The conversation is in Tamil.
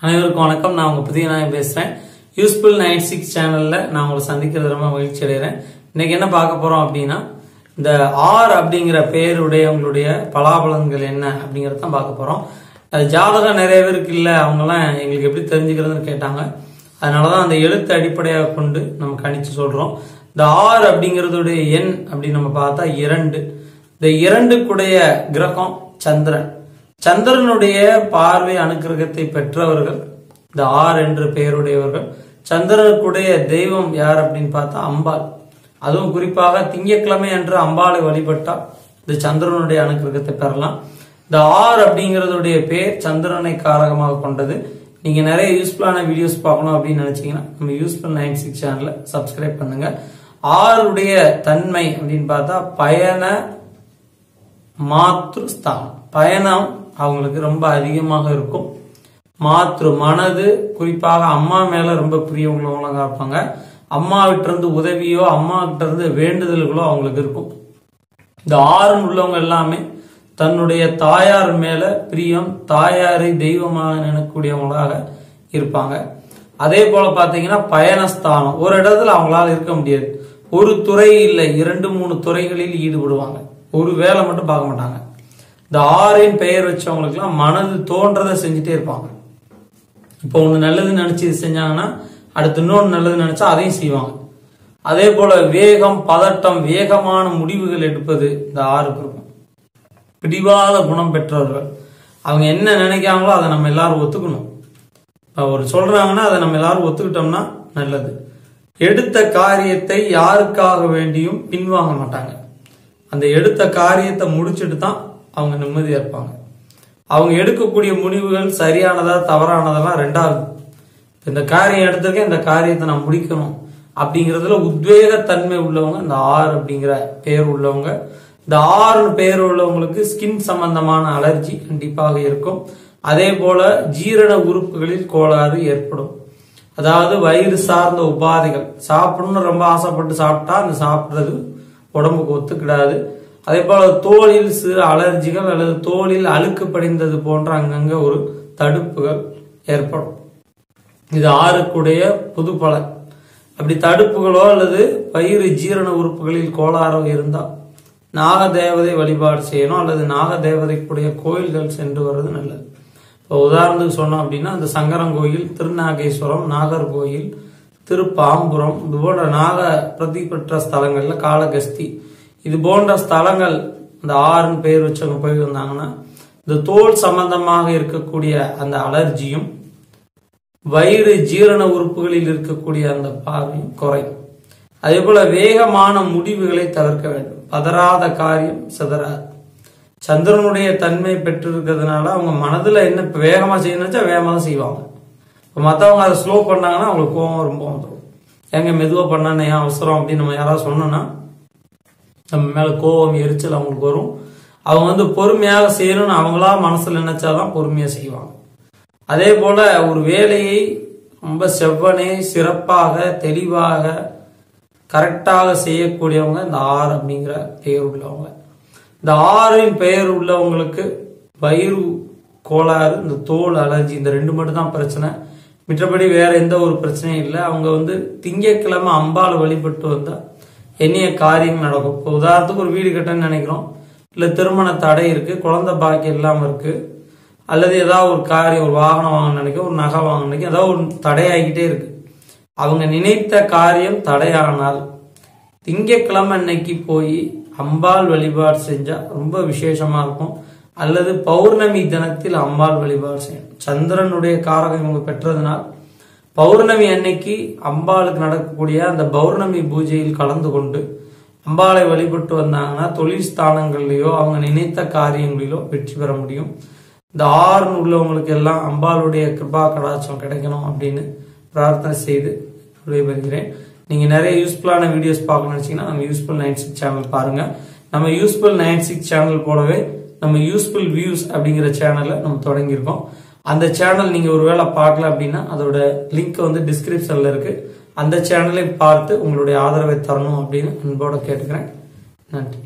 அனைவருக்கும் வணக்கம். நான் உங்க புதிய நாயன் பேசுறேன். யூஸ்ஃபுல் நைன் சிக்ஸ் சேனல்ல நான் உங்களை சந்திக்கிறது ரொம்ப மகிழ்ச்சி அடைகிறேன். இன்னைக்கு என்ன பார்க்க போறோம் அப்படின்னா இந்த ஆர் அப்படிங்கிற பேருடையவங்களுடைய பலாபலன்கள் என்ன அப்படிங்கறத தான் பார்க்க போறோம். அது ஜாதகம் நிறைய பேருக்கு இல்ல. அவங்கெல்லாம் எங்களுக்கு எப்படி தெரிஞ்சுக்கிறதுன்னு கேட்டாங்க. அதனாலதான் அந்த எழுத்து அடிப்படையாக கொண்டு நம்ம கணிச்சு சொல்றோம். இந்த ஆர் அப்படிங்கறதுடைய எண் அப்படின்னு நம்ம பார்த்தா இரண்டு. இந்த இரண்டுக்குடைய கிரகம் சந்திரன். சந்திரனுடைய பார்வை அனுக்கிரகத்தை பெற்றவர்கள் இந்த ஆர் என்ற பெயருடையவர்கள் சந்திரனுக்குடைய தெய்வம் யார் அப்படின்னு பார்த்தா அம்பாள். அதுவும் குறிப்பாக திங்கட்கிழமை என்று அம்பாளை வழிபட்டால் இந்த சந்திரனுடைய அனுக்கிரகத்தை பெறலாம். இந்த ஆர் அப்படிங்கறதுடைய பேர் சந்திரனை காரகமாக கொண்டது. நீங்க நிறைய யூஸ்ஃபுல்லான வீடியோஸ் பார்க்கணும் அப்படின்னு நினைச்சீங்கன்னா நம்ம யூஸ்ஃபுல் நைன் சிக்ஸ் சேனலை சப்ஸ்கிரைப் பண்ணுங்க ஆருடைய தன்மை அப்படின்னு பார்த்தா பயண மாத்ருஸ்தானம். பயணம் அவங்களுக்கு ரொம்ப அதிகமாக இருக்கும். மாத்ரு மனது குறிப்பாக அம்மா மேல ரொம்ப பிரியவங்களவங்களாக இருப்பாங்க. அம்மா கிட்ட இருந்து உதவியோ அம்மா கிட்ட இருந்து வேண்டுதல்களோ அவங்களுக்கு இருக்கும். இந்த ஆறுன்னு உள்ளவங்க எல்லாமே தன்னுடைய தாயார் மேல பிரியம் தாயாரை தெய்வமாக நினைக்கக்கூடியவங்களாக இருப்பாங்க. அதே போல பாத்தீங்கன்னா பயணஸ்தானம். ஒரு இடத்துல அவங்களால இருக்க முடியாது. ஒரு துறை இல்லை. இரண்டு மூணு துறைகளில் ஈடுபடுவாங்க. ஒரு வேலை மட்டும் பார்க்க மாட்டாங்க. இந்த ஆறின் பெயர் வச்சவங்களுக்குலாம் மனது தோன்றதை செஞ்சுட்டே இருப்பாங்க. இப்போ ஒன்று நல்லது நினைச்சு இது செஞ்சாங்கன்னா அடுத்து இன்னொன்று நல்லது நினைச்சா அதையும் செய்வாங்க. அதே போல வேகம் பதட்டம் வேகமான முடிவுகள் எடுப்பது இந்த ஆறுக்கு இருக்கும் பிடிவாத குணம் பெற்றவர்கள். அவங்க என்ன நினைக்கிறாங்களோ அதை நம்ம எல்லாரும் ஒத்துக்கணும். இப்போ ஒரு சொல்றாங்கன்னா அதை நம்ம எல்லாரும் ஒத்துக்கிட்டோம்னா நல்லது. எடுத்த காரியத்தை யாருக்காக வேண்டியும் பின்வாங்க மாட்டாங்க. அந்த எடுத்த காரியத்தை முடிச்சுட்டு தான் அவங்க நிம்மதியா இருப்பாங்க. அவங்க எடுக்கக்கூடிய முடிவுகள் சரியானதா தவறானதெல்லாம் ரெண்டாவது. இந்த காரியம் எடுத்திருக்கேன் இந்த காரியத்தை நான் முடிக்கணும் அப்படிங்கறதுல உத்வேகத்தன்மை உள்ளவங்க இந்த ஆறு அப்படிங்கிற பெயர் உள்ளவங்க. இந்த ஆறு பெயர் உள்ளவங்களுக்கு ஸ்கின் சம்பந்தமான அலர்ஜி கண்டிப்பாக இருக்கும். அதே போல ஜீரண உறுப்புகளில் கோளாறு ஏற்படும். அதாவது வயிறு சார்ந்த உபாதைகள். சாப்பிடணும்னு ரொம்ப ஆசைப்பட்டு சாப்பிட்டா அந்த சாப்பிடுறது உடம்புக்கு ஒத்துக்கிடாது. அதே போல தோலில் சிறு அலர்ஜிகள் அல்லது தோலில் அழுக்கு படிந்தது போன்ற அங்கங்க ஒரு தடுப்புகள் ஏற்படும். இது ஆறுக்குடைய புது பலன். அப்படி தடுப்புகளோ அல்லது பயிறு ஜீரண உறுப்புகளில் கோளாறோ இருந்தால் நாக தேவதை வழிபாடு செய்யணும் அல்லது நாக தேவதைக்குடைய கோயில்கள் சென்று வர்றது நல்லது. இப்போ உதாரணத்துக்கு சொன்னோம் அப்படின்னா அந்த சங்கரங்கோயில் திருநாகேஸ்வரம் நாகர்கோயில் திருப்பாம்புரம் இது போன்ற நாக பிரதி பெற்ற ஸ்தலங்கள்ல காலகஸ்தி இது போன்ற ஸ்தலங்கள் இந்த ஆறுன்னு பெயர் வச்சவங்க போய் வந்தாங்கன்னா இந்த தோல் சம்பந்தமாக இருக்கக்கூடிய அந்த அலர்ஜியும் வயிறு ஜீரண உறுப்புகளில் இருக்கக்கூடிய அந்த பார்வையும் குறையும். அதே போல வேகமான முடிவுகளை தவிர்க்க வேண்டும். பதறாத காரியம் சிதறாது. சந்திரனுடைய தன்மை பெற்றிருக்கிறதுனால அவங்க மனதுல என்ன இப்போ வேகமா செய்யணும்னு வேகமா தான் செய்வாங்க. இப்போ மற்றவங்க அதை ஸ்லோ பண்ணாங்கன்னா அவங்களுக்கு கோவம் ரொம்ப வந்துடும் எங்க மெதுவா பண்ணா ஏன் அவசரம் அப்படின்னு நம்ம யாராவது சொன்னோம்னா நம்ம மேல கோவம் எரிச்சல் அவங்களுக்கு வரும். அவங்க வந்து பொறுமையாக செய்யணும்னு அவங்களா மனசுல நினைச்சாதான் பொறுமையா செய்வாங்க. அதே போல ஒரு வேலையை ரொம்ப செவ்வனே சிறப்பாக தெளிவாக கரெக்டாக செய்யக்கூடியவங்க இந்த ஆறு அப்படிங்கிற பெயர் உள்ளவங்க. இந்த ஆறின் பெயர் உள்ளவங்களுக்கு வயிறு கோளாறு இந்த தோல் அலர்ஜி இந்த ரெண்டு மட்டும் தான் பிரச்சனை. மற்றபடி வேற எந்த ஒரு பிரச்சனையும் இல்லை. அவங்க வந்து திங்கட்கிழமை அம்பாள் வழிபட்டு வந்தா என்னைய காரியம் நடக்கும். இப்போ உதாரணத்துக்கு ஒரு வீடு கட்டணும்னு நினைக்கிறோம். இல்லை திருமண தடை இருக்கு குழந்தை பாக்கியம் இல்லாம இருக்கு. அல்லது ஏதாவது ஒரு காரியம் ஒரு வாகனம் வாங்க நினைக்க ஒரு நகை வாங்க நினைக்க ஏதாவது ஒரு தடையாகிட்டே இருக்கு. அவங்க நினைத்த காரியம் தடையானால் திங்கக்கிழமை அன்னைக்கு போய் அம்பாள் வழிபாடு செஞ்சா ரொம்ப விசேஷமா இருக்கும். அல்லது பௌர்ணமி தினத்தில் அம்பாள் வழிபாடு செய்யணும். சந்திரனுடைய காரகம் இவங்க பெற்றதுனால் பௌர்ணமி அன்னைக்கு அம்பாளுக்கு நடக்கக்கூடிய அந்த பௌர்ணமி பூஜையில் கலந்து கொண்டு அம்பாளை வழிபட்டு வந்தாங்கன்னா தொழில் ஸ்தானங்கள்லயோ அவங்க நினைத்த காரியங்களிலோ வெற்றி பெற முடியும். இந்த ஆறுன்னு உள்ளவங்களுக்கு எல்லாம் அம்பாளுடைய கிருபா கடாச்சம் கிடைக்கணும் அப்படின்னு பிரார்த்தனை செய்து விடைபெறுகிறேன். நீங்க நிறைய யூஸ்ஃபுல்லான வீடியோஸ் பார்க்கணும்னு நினைச்சீங்கன்னா நம்ம யூஸ்ஃபுல் நைன் சிக்ஸ் சேனல் பாருங்க. நம்ம யூஸ்ஃபுல் நைன் சிக்ஸ் சேனல் போலவே நம்ம யூஸ்ஃபுல் வியூஸ் அப்படிங்கிற சேனலை நம்ம தொடங்கியிருக்கோம். அந்த சேனல் நீங்க ஒருவேளை பார்க்கல அப்படின்னா அதோட லிங்க் வந்து டிஸ்கிரிப்ஷன்ல இருக்கு. அந்த சேனலை பார்த்து உங்களுடைய ஆதரவை தரணும் அப்படின்னு அன்போட கேட்டுக்கிறேன். நன்றி.